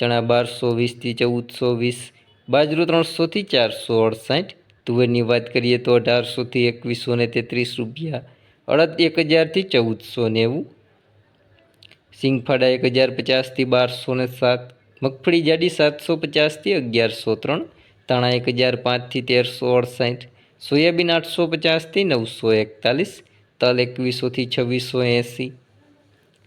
ચણા બારસો વીસથી ચૌદસો વીસ, બાજરો ત્રણસોથી ચારસો અડસાઠ, તુવેરની વાત કરીએ તો અઢારસોથી એકવીસો ને તેત્રીસ રૂપિયા, અડદ એક હજારથી ચૌદસો નેવું, સિંગફાડા એક હજાર પચાસથી બારસો ને સાત, મગફળી જાડી સાતસો પચાસથી અગિયારસો ત્રણ તાણા એક હજાર પાંચથી તેરસો અડસાઠ, સોયાબીન આઠસો પચાસથી નવસો એકતાલીસ, તલ એકવીસોથી છવ્વીસો એંસી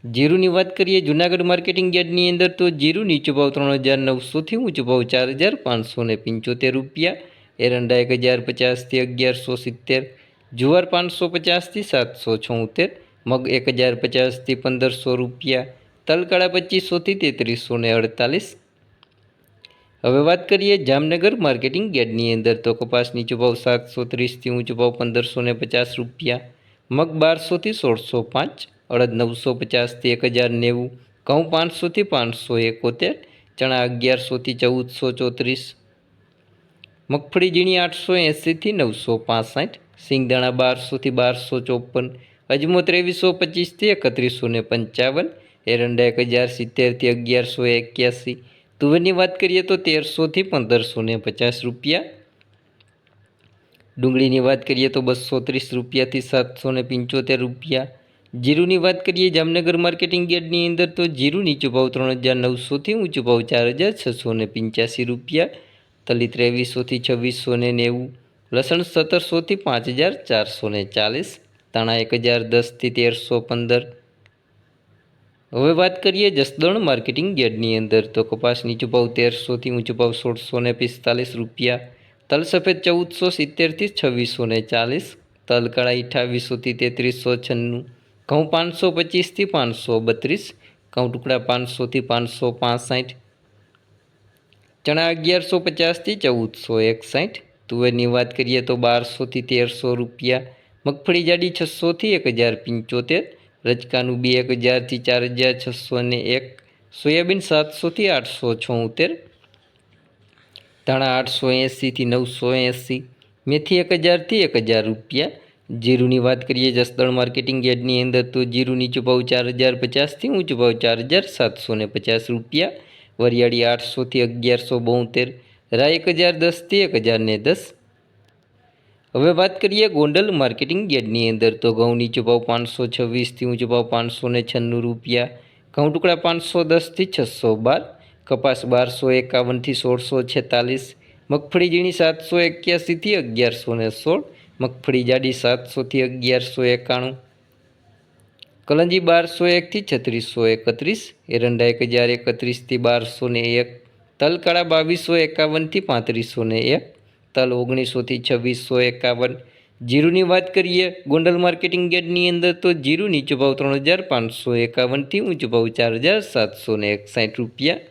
જીરુની વાત કરીએ, જુનાગઢ માર્કેટિંગ યાર્ડની અંદર તો જીરું નીચો ભાવ ત્રણ હજાર નવસોથી ઊંચો ભાવ ચાર હજાર પાંચસો ને પંચોતેર રૂપિયા, એરંડા એક હજાર પચાસથી અગિયારસો સિત્તેર જુવાર પાંચસો પચાસથી સાતસો છોતેર મગ એક હજાર પચાસથી પંદરસો રૂપિયા, તલકાળા પચીસોથી તેત્રીસો ને અડતાલીસ. હવે વાત કરીએ જામનગર માર્કેટિંગ યાર્ડની અંદર તો કપાસ નીચો ભાવ સાતસો ત્રીસથી ઊંચો ભાવ પંદરસો ને પચાસ રૂપિયા, મગ બારસોથી સોળસો પાંચ અડદ નવસો પચાસથી એક હજાર નેવું, ઘઉં પાંચસોથી પાંચસો એકોતેર, ચણા અગિયારસોથી ચૌદસો ચોત્રીસ, મગફળી ઝીણી આઠસો એંસીથી નવસો પાસઠ, સિંગદાણા બારસોથી બારસો ચોપન, અજમો ત્રેવીસો પચીસથી એકત્રીસો ને પંચાવન, એરંડા એક હજાર સિત્તેરથી અગિયારસો એક્યાસી, તુવેરની વાત કરીએ તો તેરસોથી પંદરસો ને પચાસ રૂપિયા, ડુંગળીની વાત કરીએ તો બસો ત્રીસ રૂપિયાથી સાતસો ને પંચોતેર રૂપિયા જીરુની વાત કરીએ, જામનગર માર્કેટિંગ યાર્ડની અંદર તો જીરું નીચો ભાવ ત્રણ હજાર નવસોથી ઊંચો ભાવ ચાર હજાર છસો ને પંચ્યાસી રૂપિયા તલી ત્રેવીસોથી છવ્વીસો ને નેવું, લસણ સત્તરસોથી પાંચ હજાર ચારસો ને ચાલીસ તાણા એક હજાર દસથી તેરસો પંદર. હવે વાત કરીએ જસદણ માર્કેટિંગ યાર્ડની અંદર તો કપાસ નીચો ભાવ તેરસોથી ઊંચો ભાવ સોળસો ને પિસ્તાલીસ રૂપિયા, તલ સફેદ ચૌદસો સિત્તેરથી છવ્વીસો ને ચાલીસ, તલ કળા અઠાવીસોથી તેત્રીસો છન્નું ઘઉં પાંચસો પચીસથી પાંચસો બત્રીસ, ઘઉં ટુકડા પાંચસોથી પાંચસો પાંસઠ, ચણા અગિયારસો પચાસથી ચૌદસો એકસાઠ, તુવેરની વાત કરીએ તો બારસોથી તેરસો રૂપિયા, મગફળી જાડી છસોથી એક હજાર પંચોતેર રચકાનું બે એક હજારથી ચાર હજાર છસો ને એક, સોયાબીન સાતસોથી આઠસો છોતેર, ધાણા આઠસો એંસીથી નવસો એંસી, મેથી એક હજારથી એક હજાર રૂપિયા જીરુની વાત કરીએ જસદણ માર્કેટિંગ યાર્ડની અંદર, તો જીરું નીચો ભાવ ચાર હજાર પચાસથી ઊંચો ભાવ ચાર હજાર સાતસો ને પચાસ રૂપિયા, વરિયાળી આઠસોથી અગિયારસો બોતેર રાય એક હજાર દસથી એક હજાર ને દસ. હવે વાત કરીએ ગોંડલ માર્કેટિંગ યાર્ડની અંદર, તો ઘઉં નીચો ભાવ પાંચસો છવ્વીસથી ઊંચો ભાવ પાંચસો ને છન્નું રૂપિયા, ઘઉં ટુકડા પાંચસો દસથી છસો બાર, કપાસ બારસો એકાવનથી સોળસો છેતાલીસ, મગફળી ઝીણી સાતસો એક્યાસીથી અગિયારસો ને સોળ મગફળી જાડી સાતસોથી અગિયારસો એકાણું, કલંજી બારસો એકથી છત્રીસો એકત્રીસ એરંડા એક હજાર એકત્રીસથી બારસો ને એક, તલકાળા બાવીસો એકાવનથી પાંત્રીસો ને એક, તલ ઓગણીસોથી છવ્વીસો એકાવન. જીરુની વાત કરીએ, ગોંડલ માર્કેટિંગ યાર્ડની અંદર તો જીરું નીચો ભાવ ત્રણ હજાર પાંચસો એકાવનથી ઊંચો ભાવ ચાર હજાર સાતસો ને એકસાઠ રૂપિયા.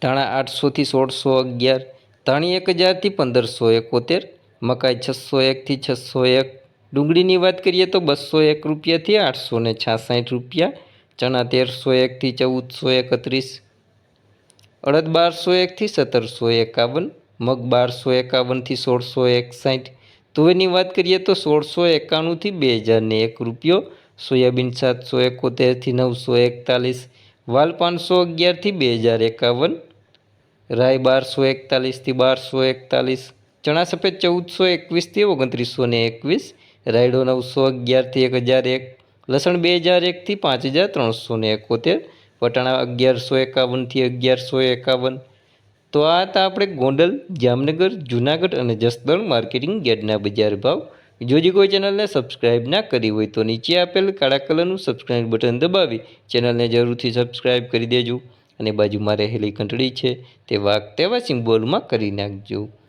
ધાણા આઠસોથી સોળસો અગિયાર, ધાણી એક હજારથી પંદરસો એકોતેર મકાઈ છસો એકથી છસો એક. ડુંગળીની વાત કરીએ તો બસો એક રૂપિયાથી આઠસો ને છાસઠ રૂપિયા, ચણા તેરસો એકથી ચૌદસો એકત્રીસ, અડદ બારસો એકથી સત્તરસો એકાવન, મગ બારસો એકાવનથી સોળસો એકસાઠ. તુવેરની વાત કરીએ તો સોળસો એકાણુંથી બે હજારને એક રૂપિયો, સોયાબીન સાતસો એકોતેરથી નવસો એકતાલીસ, વાલ પાંચસો અગિયારથી બે હજાર એકાવન રાય બારસો એકતાલીસથી બારસો એકતાલીસ ચણા સફેદ ચૌદસો એકવીસથી ઓગણત્રીસો ને એકવીસ, રાયડો નવસો અગિયારથી એક હજાર એક, લસણ બે હજાર એકથી પાંચ હજાર ત્રણસો ને એકોતેર, વટાણા અગિયારસો એકાવનથી અગિયારસો એકાવન. તો આ હતા આપણે ગોંડલ, જામનગર, જુનાગઢ અને જસદણ માર્કેટિંગ યાર્ડના બજાર ભાવ. જો જે કોઈ ચેનલને સબસ્ક્રાઇબ ના કરી હોય તો નીચે આપેલ કાળા કલરનું સબસ્ક્રાઇબ બટન દબાવી ચેનલને જરૂરથી સબસ્ક્રાઇબ કરી દેજો. અને બાજુમાં રહેલી ઘંટડી છે તે વાઘ તેવા સિમ્બોલમાં કરી નાખજો.